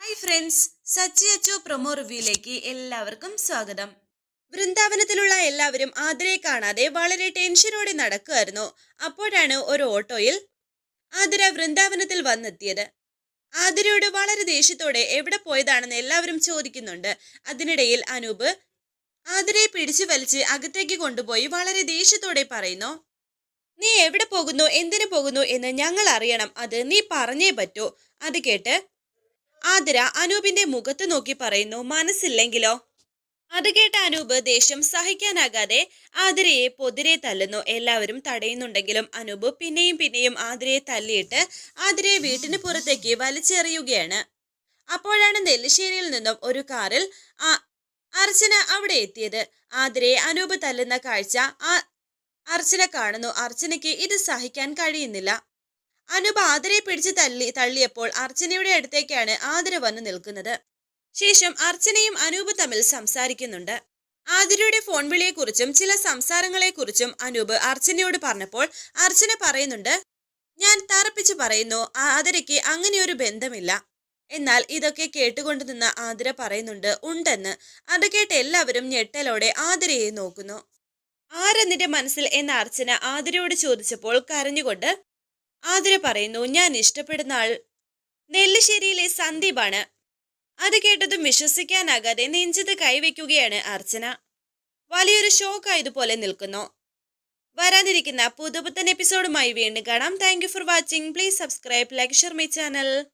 Hi friends Sachi Achu promo റിവ്യൂയിലേക്ക് എല്ലാവർക്കും സ്വാഗതം. വൃന്ദാവനത്തിലുള്ള എല്ലാവരും ആതിരയെ കാണാതെ വളരെ ടെൻഷനോടെ നടക്കുമായിരുന്നു അപ്പോഴാണ് ഒരു ഓട്ടോയിൽ ആതിര വൃന്ദാവനത്തിൽ വന്നെത്തിയത്. ആതിരയോട് വളരെ ദേഷ്യത്തോടെ എവിടെ പോയതാണെന്ന് എല്ലാവരും ചോദിക്കുന്നുണ്ട്. അതിനിടയിൽ അനൂപ് ആതിരയെ പിടിച്ചു വലിച്ച് അകത്തേക്ക് കൊണ്ടുപോയി വളരെ ദേഷ്യത്തോടെ പറയുന്നു നീ എവിടെ പോകുന്നു? എന്തിനു പോകുന്നു? എന്ന് ഞങ്ങൾ അറിയണം. അത് നീ പറഞ്ഞേ പറ്റൂ. അത് കേട്ട് ആതിര അനൂപിന്റെ മുഖത്ത് നോക്കി പറയുന്നു മനസ്സില്ലെങ്കിലോ? അത് കേട്ട അനൂപ് ദേഷ്യം സഹിക്കാനാകാതെ ആതിരയെ പൊതിരെ തല്ലുന്നു. എല്ലാവരും തടയുന്നുണ്ടെങ്കിലും അനൂപ് പിന്നെയും പിന്നെയും ആതിരയെ തല്ലിയിട്ട് ആതിരയെ വീട്ടിന് പുറത്തേക്ക് വലിച്ചെറിയുകയാണ്. അപ്പോഴാണ് നെല്ലിശ്ശേരിയിൽ നിന്നും ഒരു കാറിൽ അർച്ചന അവിടെ എത്തിയത്. ആതിരയെ അനൂപ് തല്ലുന്ന കാഴ്ച അർച്ചന കാണുന്നു. അർച്ചനയ്ക്ക് ഇത് സഹിക്കാൻ കഴിയുന്നില്ല. അനൂപ് ആതിരയെ പിടിച്ച് തള്ളി തള്ളിയപ്പോൾ അർച്ചനയുടെ അടുത്തേക്കാണ് ആതിര വന്ന് നിൽക്കുന്നത്. ശേഷം അർച്ചനയും അനൂപ് തമ്മിൽ സംസാരിക്കുന്നുണ്ട്. ആതിരയുടെ ഫോൺ വിളിയെക്കുറിച്ചും ചില സംസാരങ്ങളെക്കുറിച്ചും അനൂപ് അർച്ചനയോട് പറഞ്ഞപ്പോൾ അർച്ചന പറയുന്നുണ്ട് ഞാൻ തറപ്പിച്ച് പറയുന്നു ആതിരയ്ക്ക് അങ്ങനെയൊരു ബന്ധമില്ല. എന്നാൽ ഇതൊക്കെ കേട്ടുകൊണ്ട് നിന്ന ആതിര പറയുന്നുണ്ട് ഉണ്ടെന്ന്. അത് കേട്ട് എല്ലാവരും ഞെട്ടലോടെ ആതിരയെ നോക്കുന്നു. ആരെന്നിന്റെ മനസ്സിൽ എന്ന അർച്ചന ആതിരയോട് ചോദിച്ചപ്പോൾ കരഞ്ഞുകൊണ്ട് ആതിര പറയുന്നു ഞാൻ ഇഷ്ടപ്പെടുന്ന ആൾ നെല്ലിശ്ശേരിയിലെ സന്ദീപാണ്. അത് കേട്ടതും വിശ്വസിക്കാനാകാതെ നെഞ്ചത് കൈവയ്ക്കുകയാണ് അർച്ചന. വലിയൊരു ഷോക്കായതുപോലെ നിൽക്കുന്നു. വരാനിരിക്കുന്ന പുതുപുത്തൻ എപ്പിസോഡുമായി വീണ്ടും കാണാം. Thank you for watching please subscribe like share my channel